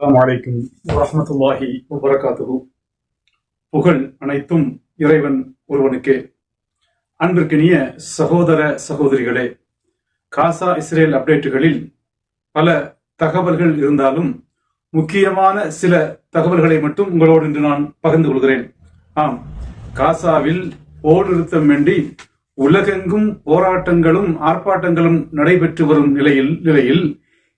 அஸ்ஸலாமு அலைக்கும் வரஹ்மத்துல்லாஹி வபரகாத்துஹு. புகழ் அனைத்தும் இறைவன் ஒருவனுக்கே. அன்பிற்கினிய சகோதர சகோதரிகளே காசா இஸ்ரேல் அப்டேட்டுகளில் பல தகவல்கள் இருந்தாலும் முக்கியமான சில தகவல்களை மட்டும் உங்களோடு இன்று நான் பகிர்ந்து கொள்கிறேன். ஆம் காசாவில் போர் நிறுத்தம் வேண்டி உலகெங்கும் போராட்டங்களும் ஆர்ப்பாட்டங்களும் நடைபெற்று வரும் நிலையில் நிலையில்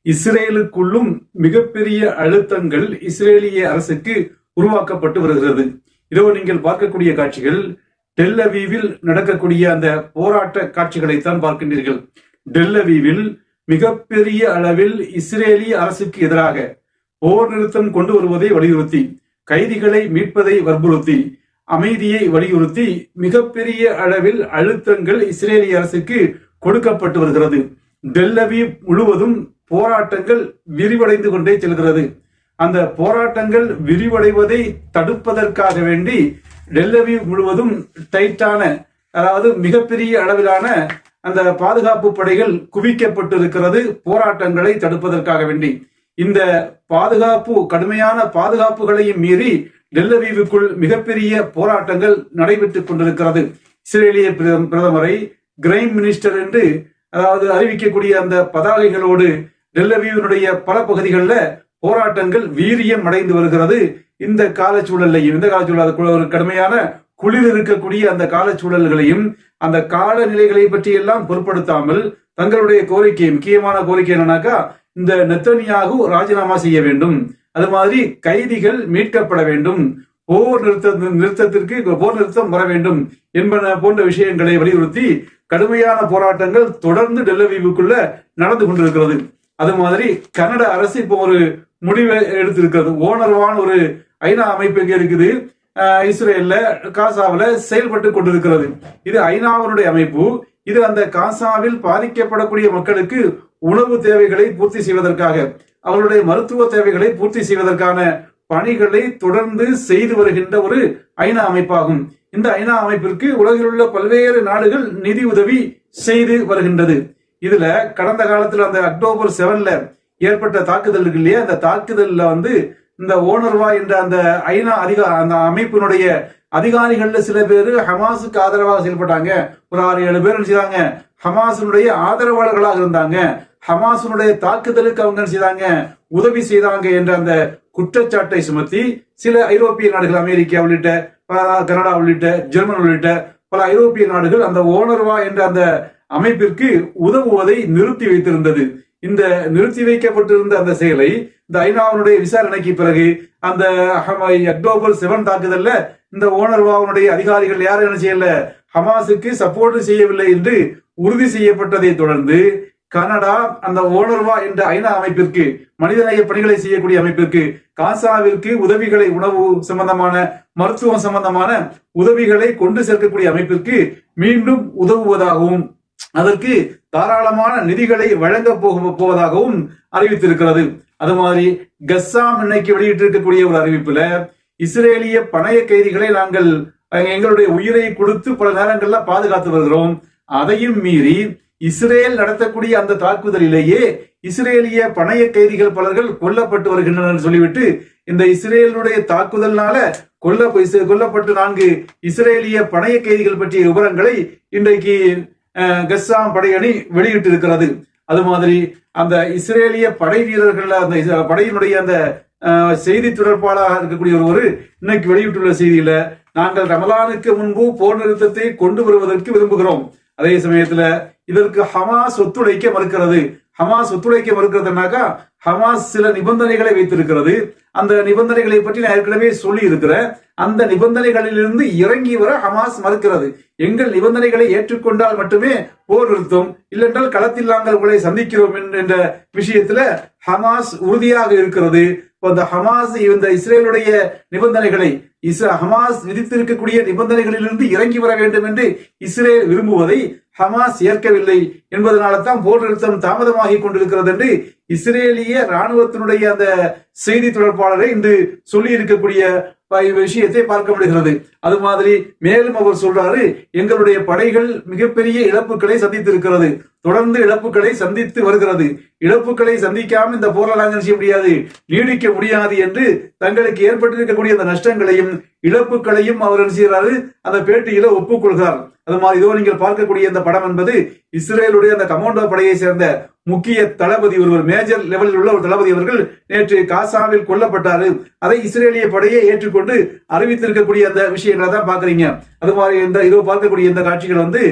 இஸ்ரேலுக்குள்ளும் மிகப்பெரிய அழுத்தங்கள் இஸ்ரேலிய அரசுக்கு உருவாக்கப்பட்டு வருகிறது. இதோ நீங்கள் பார்க்கக்கூடிய காட்சிகள் டெல்லவீவில் நடக்கக்கூடிய அந்த போராட்ட காட்சிகளைத்தான் பார்க்கின்றீர்கள். டெல்லவீவில் மிகப்பெரிய அளவில் இஸ்ரேலிய அரசுக்கு எதிராக போர் நிறுத்தம் கொண்டு வருவதை வலியுறுத்தி கைதிகளை மீட்பதை வற்புறுத்தி அமைதியை வலியுறுத்தி மிகப்பெரிய அளவில் அழுத்தங்கள் இஸ்ரேலிய அரசுக்கு கொடுக்கப்பட்டு வருகிறது. டெல்லவி முழுவதும் போராட்டங்கள் விரிவடைந்து கொண்டே செல்கிறது. அந்த போராட்டங்கள் விரிவடைவதை தடுப்பதற்காக வேண்டி டெல்லவி முழுவதும் டைட்டான அதாவது மிகப்பெரிய அளவிலான அந்த பாதுகாப்பு படைகள் குவிக்கப்பட்டிருக்கிறது. போராட்டங்களை தடுப்பதற்காக வேண்டி. இந்த பாதுகாப்பு கடுமையான பாதுகாப்புகளையும் மீறி டெல்லவீவுக்குள் மிகப்பெரிய போராட்டங்கள் நடைபெற்றுக் கொண்டிருக்கிறது. இஸ்ரேலிய பிரதமரை கிரைம் மினிஸ்டர் என்று அதாவது அறிவிக்கக்கூடிய அந்த பதாகைகளோடு டெல்லவீவினுடைய பல பகுதிகளில் போராட்டங்கள் வீரியம் அடைந்து வருகிறது. இந்த காலச்சூழலையும் இந்த காலச்சூழல் ஒரு கடுமையான குளிர் இருக்கக்கூடிய அந்த காலச்சூழல்களையும் அந்த காலநிலைகளை பற்றி எல்லாம் பொருட்படுத்தாமல் தங்களுடைய கோரிக்கை முக்கியமான கோரிக்கை என்னன்னாக்கா இந்த நெத்தனியாகு ராஜினாமா செய்ய வேண்டும். அது மாதிரி கைதிகள் மீட்கப்பட வேண்டும். போர் நிறுத்த நிறுத்தத்திற்கு போர் நிறுத்தம் வர வேண்டும் என்பன போன்ற விஷயங்களை வலியுறுத்தி கடுமையான போராட்டங்கள் தொடர்ந்து டெல்லவீவுக்குள்ள நடந்து கொண்டிருக்கிறது. அது மாதிரி கனடா அரசு இப்போ ஒரு முடிவை எடுத்திருக்கிறது. ஓனர்வான ஒரு ஐநா அமைப்பு எங்க இருக்குது? இஸ்ரேல்ல காசாவில் செயல்பட்டு கொண்டிருக்கிறது. இது ஐநாவினுடைய அமைப்பு. இது அந்த காசாவில் பாதிக்கப்படக்கூடிய மக்களுக்கு உணவு தேவைகளை பூர்த்தி செய்வதற்காக அவர்களுடைய மருத்துவ தேவைகளை பூர்த்தி செய்வதற்கான பணிகளை தொடர்ந்து செய்து வருகின்ற ஒரு ஐநா அமைப்பாகும். இந்த ஐநா அமைப்பிற்கு உலகில் உள்ள பல்வேறு நாடுகள் நிதி உதவி செய்து வருகின்றது. இதுல கடந்த காலத்துல அந்த அக்டோபர் செவன்ல ஏற்பட்ட தாக்குதல் இருக்கு இல்லையா? அந்த தாக்குதல்ல வந்து இந்த ஓனர்வா என்ற அந்த ஐநா அதிகா அந்த அமைப்பினுடைய அதிகாரிகள்ல சில பேர் ஹமாஸுக்கு ஆதரவாக செயல்பட்டாங்க. ஒரு ஆறு ஏழு பேர் நினைச்சாங்க ஹமாசனுடைய ஆதரவாளர்களாக இருந்தாங்க. ஹமாசனுடைய தாக்குதலுக்கு அவங்க என்ன செய்தாங்க? உதவி செய்தாங்க என்ற அந்த குற்றச்சாட்டை சுமத்தி சில ஐரோப்பிய நாடுகள் அமெரிக்கா உள்ளிட்ட கனடா உள்ளிட்ட ஜெர்மன் உள்ளிட்ட பல ஐரோப்பிய நாடுகள் அந்த ஓனர்வா என்ற அந்த அமைப்பிற்கு உதவுவதை நிறுத்தி வைத்திருந்தது. இந்த நிறுத்தி வைக்கப்பட்டிருந்த அந்த செயலை இந்த ஐநாவினுடைய விசாரணைக்கு பிறகு அந்த அக்டோபர் செவன் தாக்குதல்ல இந்த ஓனர்வாவுடைய அதிகாரிகள் யாரும் என்ன செய்யல? ஹமாஸுக்கு சப்போர்ட் செய்யவில்லை என்று உறுதி செய்யப்பட்டதை தொடர்ந்து கனடா அந்த ஓனர்வா என்ற ஐநா அமைப்பிற்கு மனிதநேய பணிகளை செய்யக்கூடிய அமைப்பிற்கு காசாவிற்கு உதவிகளை உணவு சம்பந்தமான மருத்துவம் சம்பந்தமான உதவிகளை கொண்டு சேர்க்கக்கூடிய அமைப்பிற்கு மீண்டும் உதவுவதாகவும் அதற்கு தாராளமான நிதிகளை வழங்க போக போவதாகவும் அறிவித்திருக்கிறது. அது மாதிரி கஸ்ஸாம் இன்னைக்கு வெளியிட்டிருக்கக்கூடிய ஒரு அறிவிப்புல இஸ்ரேலிய பணைய கைதிகளை நாங்கள் எங்களுடைய உயிரை கொடுத்து பல நேரங்கள்ல பாதுகாத்து வருகிறோம். அதையும் மீறி இஸ்ரேல் நடத்தக்கூடிய அந்த தாக்குதலிலேயே இஸ்ரேலிய பணைய கைதிகள் பலர்கள் கொல்லப்பட்டு வருகின்றனர் சொல்லிவிட்டு இந்த இஸ்ரேலுடைய தாக்குதல்னால கொல்ல கொல்லப்பட்டு நான்கு இஸ்ரேலிய பணைய கைதிகள் பற்றிய விவரங்களை இன்றைக்கு கஸ்ஸாம் படையணி வெளியிட்டு இருக்கிறது அது மாதிரி அந்த இஸ்ரேலிய படை வீரர்கள் அந்த படையினுடைய அந்த செய்தி தொடர்பாளராக இருக்கக்கூடிய ஒருவர் இன்னைக்கு வெளியிட்டுள்ள செய்தியில நாங்கள் ரமலானுக்கு முன்பு போர் நிறுத்தத்தை கொண்டு வருவதற்கு விரும்புகிறோம். அதே சமயத்துல இதற்கு ஹமாஸ் ஒத்துழைக்க மறுக்கிறது. ஹமாஸ் ஒத்துழைக்க மறுக்கிறதுனாக்கா ஹமாஸ் சில நிபந்தனைகளை வைத்திருக்கிறது. அந்த நிபந்தனைகளை பற்றி நான் ஏற்கனவே சொல்லி இருக்கிறேன் அந்த நிபந்தனைகளிலிருந்து இறங்கி வர ஹமாஸ் மறுக்கிறது. எங்கள் நிபந்தனைகளை ஏற்றுக்கொண்டால் மட்டுமே போர் நிறுத்தும். இல்லென்றால் களத்தில் நாங்கள் உங்களை சந்திக்கிறோம் என்ற- விஷயத்துல ஹமாஸ் உறுதியாக இருக்கிறது. இந்த ஹமாஸ் இந்த இஸ்ரேலுடைய நிபந்தனைகளை இஸ் ஹமாஸ் விதித்திருக்கக்கூடிய நிபந்தனைகளிலிருந்து இறங்கி வர வேண்டும் என்று இஸ்ரேல் விரும்புவதை ஹமாஸ் ஏற்கவில்லை என்பதனால தான் போர் நிறுத்தம் தாமதமாகிக் கொண்டிருக்கிறது என்று இஸ்ரேலிய ராணுவத்தினுடைய அந்த செய்தி தொடர்பாளரை இன்று சொல்லி இருக்கக்கூடிய விஷயத்தை பார்க்க முடிகிறது. அது மாதிரி மேலும் அவர் சொல்றாரு எங்களுடைய படைகள் மிகப்பெரிய இழப்புகளை சந்தித்திருக்கிறது. தொடர்ந்து இழப்புகளை சந்தித்து வருகிறது. இழப்புகளை சந்திக்காம இந்த போரை செய்ய முடியாது. நீடிக்க முடியாது என்று தங்களுக்கு ஏற்பட்டிருக்கக்கூடிய அந்த நஷ்டங்களையும் இழப்புகளையும் அவர் என்ன செய்கிறாரு? அந்த பேட்டியில ஒப்புக்கொள்கிறார். அது மாதிரி இதோ நீங்கள் பார்க்கக்கூடிய இந்த படம் என்பது இஸ்ரேலுடைய அந்த கமாண்டோ படையை சேர்ந்த முக்கிய தளபதி ஒருவர் மேஜர் லெவலில் உள்ள ஒரு தளபதி அவர்கள் நேற்று காசாவில் கொல்லப்பட்டாரு. அதை இஸ்ரேலிய படையை ஏற்றுக்கொண்டு அறிவித்திருக்கக்கூடிய அந்த விஷயங்களை தான் பாக்குறீங்க அது மாதிரி இந்த இதோ பார்க்கக்கூடிய இந்த காட்சிகள் வந்து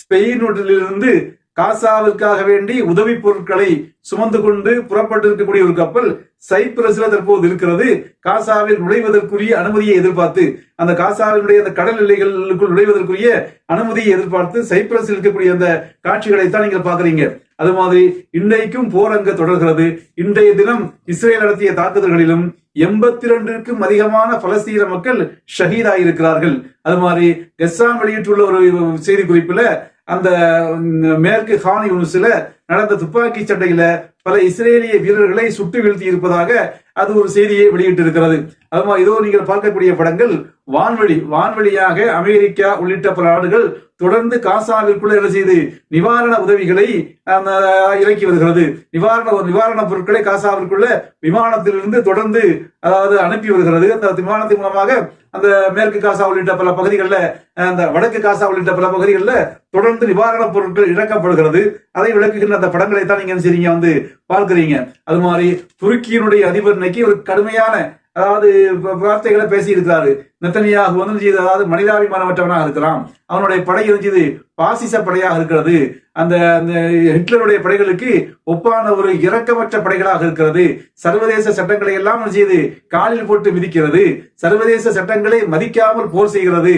ஸ்பெயினிலிருந்து காசாவிற்காக வேண்டி உதவி பொருட்களை சுமந்து கொண்டு புறப்பட்டு இருக்கக்கூடிய ஒரு கப்பல் சைப்ரஸ்ல தற்போது இருக்கிறது. காசாவில் நுழைவதற்குரிய அனுமதியை எதிர்பார்த்து அந்த காசாவினுடைய அந்த கடல் எல்லைகளுக்குள் நுழைவதற்குரிய அனுமதியை எதிர்பார்த்து சைப்ரஸில் இருக்கக்கூடிய அந்த காட்சிகளை தான் நீங்கள் பாக்குறீங்க அது மாதிரி இன்றைக்கும் போர் அங்க தொடர்கிறது. இன்றைய தினம் இஸ்ரேல் நடத்திய தாக்குதல்களிலும் எண்பத்தி ரெண்டுக்கும் அதிகமான பலஸ்தீன மக்கள் ஷஹீதாயிருக்கிறார்கள். அது மாதிரி கெஸ்ஸான் வெளியிட்டுள்ள ஒரு செய்தி குறிப்புல அந்த மேற்கு ஹான் யூனிஸ்ல நடந்த துப்பாக்கி சண்டையில பல இஸ்ரேலிய வீரர்களை சுட்டு வீழ்த்தி இருப்பதாக அது ஒரு செய்தியை வெளியிட்டிருக்கிறது. அது இதோ நீங்கள் பார்க்கக்கூடிய படங்கள் வான்வெளி வான்வெளியாக அமெரிக்கா உள்ளிட்ட பல நாடுகள் தொடர்ந்து காசாவிற்குள்ள என்ன செய்து நிவாரண உதவிகளை இறக்கி வருகிறது. நிவாரண நிவாரண பொருட்களை காசாவிற்குள்ள விமானத்திலிருந்து தொடர்ந்து அதாவது அனுப்பி வருகிறது. அந்த விமானத்தின் மூலமாக அந்த மேற்கு காசா உள்ளிட்ட பல பகுதிகளில் அந்த வடக்கு காசா உள்ளிட்ட பல பகுதிகளில் தொடர்ந்து நிவாரணப் பொருட்கள் இழக்கப்படுகிறது. அதை விளக்குகின்ற அந்த படங்களை தான் நீங்க சரிங்க வந்து பார்க்கிறீங்க. அது மாதிரி துருக்கியினுடைய அதிபர் இன்னைக்கு ஒரு கடுமையான அதாவது வார்த்தைகளை பேசி இருக்கிறாரு நெத்தனியாக வந்து அதாவது மனிதாபிமானமற்றவனாக இருக்கிறான். அவனுடைய படை இருந்தது பாசிச படையாக இருக்கிறது. அந்த அந்த ஹிட்லருடைய படைகளுக்கு ஒப்பான ஒரு இரக்கமற்ற படைகளாக இருக்கிறது. சர்வதேச சட்டங்களை எல்லாம் செய்து? காலில் போட்டு மிதிக்கிறது. சர்வதேச சட்டங்களை மதிக்காமல் போர் செய்கிறது.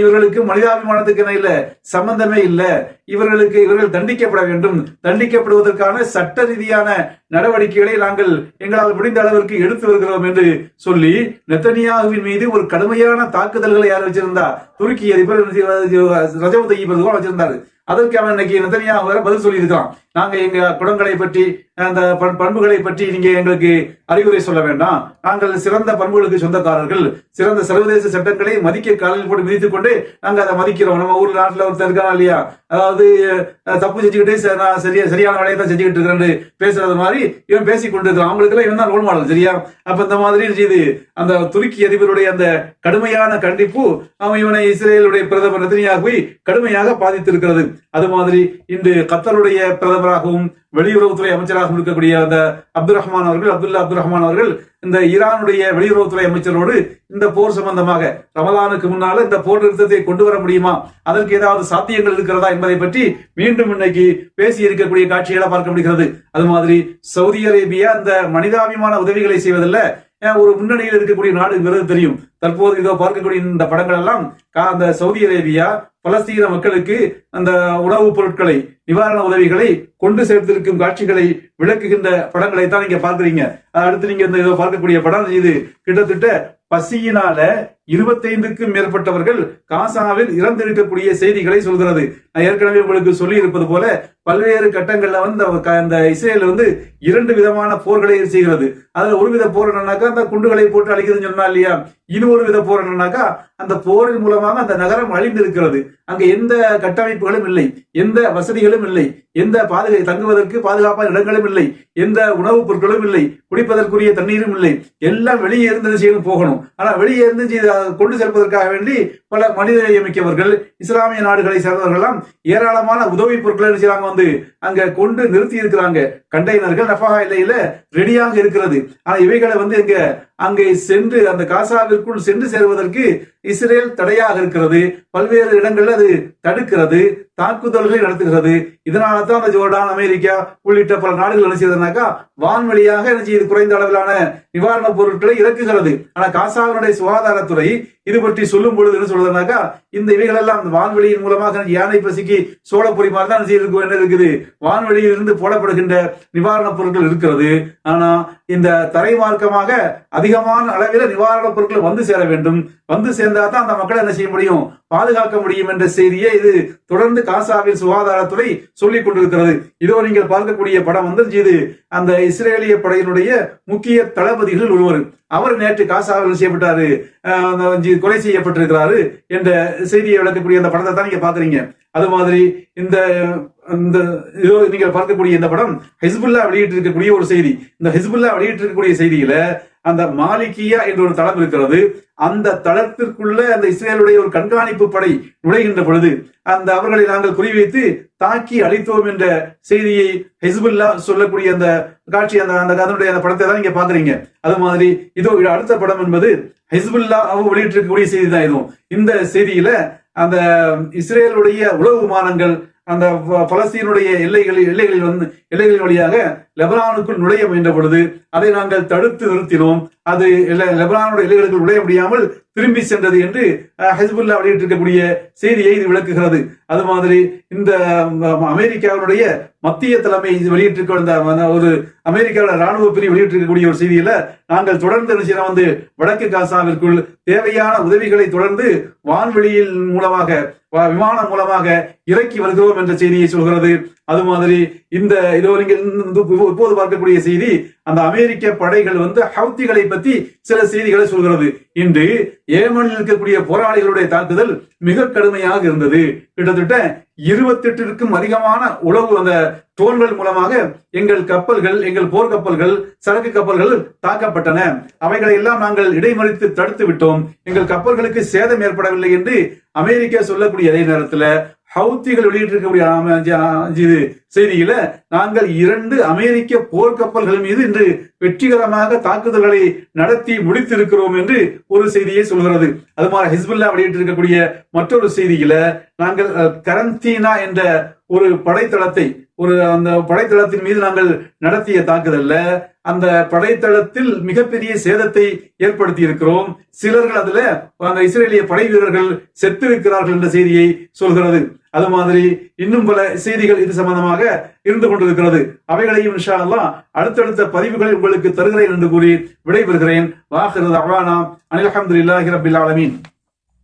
இவர்களுக்கு மனிதாபிமானத்துக்கு இல்ல? சம்பந்தமே இல்லை. இவர்களுக்கு இவர்கள் தண்டிக்கப்பட வேண்டும். தண்டிக்கப்படுவதற்கான சட்ட ரீதியான நடவடிக்கைகளை நாங்கள் எங்களால் முடிந்த அளவிற்கு எடுத்து வருகிறோம் என்று சொல்லி நெத்தனியாகுவின் மீது ஒரு கடுமையான தாக்குதல்களை யார் வச்சிருந்தா? துருக்கி அதிபர் ரஜவு தையீப் வச்சிருந்தாரு. அதற்கு அவன் இன்னைக்கு நெத்தனியாக வேற பதில் சொல்லி இருக்கான் நாங்க எங்க குடங்களை பற்றி அந்த பண்புகளை பற்றி நீங்க எங்களுக்கு அறிவுரை சொல்ல வேண்டாம். நாங்கள் சிறந்த பண்புகளுக்கு சொந்தக்காரர்கள். சிறந்த சர்வதேச சட்டங்களை மதிக்க காலையில் போட்டு விதித்துக் கொண்டு நாங்க அதை மதிக்கிறோம். நம்ம ஊர் நாட்டுல ஒருத்தர் இருக்கான் இல்லையா? அதாவது தப்பு செஞ்சுக்கிட்டு சரியா சரியான வேலையை தான் செஞ்சுக்கிட்டு இருக்கிறேன் பேசுறது மாதிரி இவன் பேசி கொண்டு அவங்களுக்கு எல்லாம் இவன் தான் ரோல் மாடல் சரியா? அப்ப இந்த மாதிரி செய்து அந்த துருக்கி அதிபருடைய அந்த கடுமையான கண்டிப்பு அவன் இவனை இஸ்ரேலுடைய பிரதமர் நெத்தனியாக கடுமையாக பாதித்திருக்கிறது. அது மாதிரி இன்று கத்தருடைய தலைவராகவும் வெளியுறவுத்துறை அமைச்சராகவும் இருக்கக்கூடிய அந்த அப்துல் ரஹ்மான் அவர்கள் அப்துல்லா அப்துல் ரஹ்மான் அவர்கள் இந்த ஈரானுடைய வெளியுறவுத்துறை அமைச்சரோடு இந்த போர் சம்பந்தமாக ரமலானுக்கு முன்னால இந்த போர் நிறுத்தத்தை கொண்டு வர முடியுமா? அதற்கு ஏதாவது சாத்தியங்கள் இருக்கிறதா என்பதை பற்றி மீண்டும் இன்னைக்கு பேசி இருக்கக்கூடிய காட்சிகளை பார்க்க முடிகிறது. அது மாதிரி சவுதி அரேபியா அந்த மனிதாபிமான உதவிகளை செய்வதில் ஒரு முன்னணியில் இருக்கக்கூடிய நாடுங்கிறது தெரியும். தற்போது இதோ பார்க்கக்கூடிய இந்த படங்கள் எல்லாம் அந்த சவுதி அரேபியா பலஸ்தீன மக்களுக்கு அந்த உணவுப் பொருட்களை நிவாரண உதவிகளை கொண்டு சேர்த்திருக்கும் காட்சிகளை விளக்குகின்ற படங்களை தான் நீங்க பார்க்குறீங்க. அடுத்து நீங்க இந்த இதோ பார்க்கக்கூடிய படம் இது கிட்டத்தட்ட பசியினால இருபத்தைந்துக்கும் மேற்பட்டவர்கள் காசாவில் இறந்திருக்கக்கூடிய செய்திகளை சொல்கிறது. நான் ஏற்கனவே உங்களுக்கு சொல்லி இருப்பது போல பல்வேறு கட்டங்கள்ல வந்து அந்த இஸ்ரேல் வந்து இரண்டு விதமான போர்களை செய்கிறது அதுல ஒரு வித போர் என்னன்னாக்கா அந்த குண்டுகளை போட்டு அழிக்கிறதுன்னு சொன்னா இல்லையா? இன்னொரு வித போர் என்னன்னாக்கா அந்த போரின் மூலமாக அந்த நகரம் அழிந்திருக்கிறது. அங்க எந்த கட்டமைப்புகளும் இல்லை. எந்த வசதிகளும் இல்லை. எந்த பாதுகா தங்குவதற்கு பாதுகாப்பான இடங்களும் இல்லை. எந்த உணவுப் பொருட்களும் இல்லை. குடிப்பதற்குரிய தண்ணீரும் இல்லை. எல்லாம் வெளியே இருந்து செய்யணும்? போகணும். ஆனா வெளியே இருந்து கொண்டு செல்வதற்காக வேண்டி பல மனிதநேயமிக்கவர்கள் இஸ்லாமிய நாடுகளை சேர்ந்தவர்கள்லாம் ஏராளமான உதவி பொருட்களை செய்யறாங்க வந்து அங்க கொண்டு நிறுத்தி இருக்கிறாங்க. கண்டெய்னர்கள் நஃபகா இல்லையில ரெடியாக இருக்கிறது. ஆனா இவைகளை வந்து இங்க அங்கே சென்று அந்த காசாவிற்குள் சென்று சேருவதற்கு இஸ்ரேல் தடையாக இருக்கிறது. பல்வேறு இடங்களில் அது தடுக்கிறது தாக்குதல்களை நடத்துகிறது. இதனால தான் அந்த ஜோர்டான் அமெரிக்கா உள்ளிட்ட பல நாடுகள் என்ன செய்யறதுனாக்கா வான்வழியாக என்ன செய்யுது குறைந்த அளவிலான நிவாரணப் பொருட்களை இறக்குகிறது. ஆனா காசாவினுடைய சுகாதாரத்துறை இது பற்றி சொல்லும் பொழுது என்ன சொல்றதுனாக்கா இந்த இவைகள் எல்லாம் வான்வெளியின் மூலமாக யானை பசிக்கு சோழப்பொறி மாதிரி தான் செய்திருக்கும் என்ன இருக்குது? வான்வெளியிலிருந்து போடப்படுகின்ற நிவாரணப் பொருட்கள் இருக்கிறது. ஆனா இந்த தரை மார்க்கமாக அதிக அதிகமான அளவில் நிவாரணப் பொருட்கள் வந்து சேர வேண்டும். வந்து சேர்ந்தா தான் அந்த மக்களை என்ன செய்ய முடியும்? பாதுகாக்க முடியும் என்ற செய்தியை இது தொடர்ந்து காசாவில் சுகாதாரத்துறை சொல்லிக் கொண்டிருக்கிறது. இதோ நீங்கள் பார்க்கக்கூடிய படம் வந்து இது அந்த இஸ்ரேலிய படையினுடைய முக்கிய தளபதிகளில் ஒருவர். அவர் நேற்று காசாவில் செய்யப்பட்டாரு? கொலை செய்யப்பட்டிருக்கிறாரு என்ற செய்தியை விளக்கக்கூடிய அந்த படத்தை தான் நீங்க பாக்குறீங்க அது மாதிரி இந்த இந்த இதோ நீங்கள் பார்க்கக்கூடிய இந்த படம் ஹிஸ்புல்லா வெளியிட்டு இருக்கக்கூடிய ஒரு செய்தி. இந்த ஹிஸ்புல்லா வெளியிட்டு இருக்கக்கூடிய செய்தியில அந்த மாலிகியா என்ற ஒரு தளம் இருக்கிறது. அந்த தளத்திற்குள்ள அந்த இஸ்ரேலுடைய ஒரு கண்காணிப்பு படை நுழைகின்ற பொழுது அந்த அவர்களை நாங்கள் குறிவைத்து தாக்கி அழித்தோம் என்ற செய்தியை ஹிஸ்புல்லா சொல்லக்கூடிய அந்த காட்சி அந்த அந்த அதனுடைய அந்த படத்தை தான் நீங்க பாக்குறீங்க அது மாதிரி இதோ அடுத்த படம் என்பது ஹிஸ்புல்லா அவங்க வெளியிட்டிருக்கக்கூடிய செய்தி தான் இதுவும். இந்த செய்தியில அந்த இஸ்ரேலுடைய உளவு விமானங்கள் அந்த பலஸ்தீனுடைய எல்லைகளில் எல்லைகளில் வந்து எல்லைகளின் வழியாக லெபனானுக்குள் நுழைய முயன்ற பொழுது அதை நாங்கள் தடுத்து நிறுத்தினோம். அது லெபனானுடைய எல்லைகளுக்குள் நுழைய முடியாமல் திரும்பி சென்றது என்று ஹிஸ்புல்லா வெளியிட்டிருக்கக்கூடிய செய்தியை இது விளக்குகிறது. அது மாதிரி இந்த அமெரிக்காவினுடைய மத்திய தலைமை வெளியிட்டிருக்க அந்த ஒரு அமெரிக்காவோட ராணுவ பிரிவு வெளியிட்டிருக்கக்கூடிய ஒரு செய்தியில நாங்கள் தொடர்ந்து என்ன வந்து வடக்கு காசாவிற்குள் தேவையான உதவிகளை தொடர்ந்து வான்வெளியில் மூலமாக வ- விமானம் மூலமாக இறக்கி வருகிறோம் என்ற செய்தியை சொல்கிறது. அது மாதிரி இந்த இதோ நீங்க இப்போது பார்க்கக்கூடிய செய்தி அந்த அமெரிக்க படைகள் வந்து ஹவுத்திகளை பத்தி சில செய்திகளை சொல்கிறது. இன்று ஏமனில் இருக்கக்கூடிய போராளிகளுடைய தாக்குதல் மிக கடுமையாக இருந்தது. கிட்டத்தட்ட இருபத்தெட்டிற்கும் அதிகமான உளவு அந்த ட்ரோன்கள் மூலமாக எங்கள் கப்பல்கள் எங்கள் போர்க்கப்பல்கள் சரக்கு கப்பல்கள் தாக்கப்பட்டன. அவைகளை எல்லாம் நாங்கள் இடைமறித்து தடுத்து விட்டோம். எங்கள் கப்பல்களுக்கு சேதம் ஏற்படவில்லை என்று அமெரிக்கா சொல்லக்கூடிய அதே நேரத்தில் ஹவுத்திகள் வெளியிட்டிருக்கக்கூடிய அஞ்சு இது செய்தியில நாங்கள் இரண்டு அமெரிக்க போர்க்கப்பல்கள் மீது இன்று வெற்றிகரமாக தாக்குதல்களை நடத்தி முடித்திருக்கிறோம் என்று ஒரு செய்தியை சொல்கிறது. அது மாதிரி ஹிஸ்புல்லா வெளியிட்டிருக்கக்கூடிய மற்றொரு செய்தியில நாங்கள் கரந்தீனா என்ற ஒரு படைத்தளத்தை ஒரு அந்த படைத்தளத்தின் மீது நாங்கள் நடத்திய தாக்குதல்ல அந்த படைத்தளத்தில் மிகப்பெரிய சேதத்தை ஏற்படுத்தி இருக்கிறோம் சிலர்கள் அதுல அந்த இஸ்ரேலிய படை வீரர்கள் செத்திருக்கிறார்கள் என்ற செய்தியை சொல்கிறது. அது மாதிரி இன்னும் பல செய்திகள் இது சம்பந்தமாக இருந்து கொண்டிருக்கிறது. அவைகளையும் இன்ஷா அல்லாஹ் அடுத்தடுத்த பதிவுகளில் உங்களுக்கு தருகிறேன் என்று கூறி விடைபெறுகிறேன். வாஹிரு அவானா அனில் அஹமதுல்லாஹி ரபில் ஆலமீன்.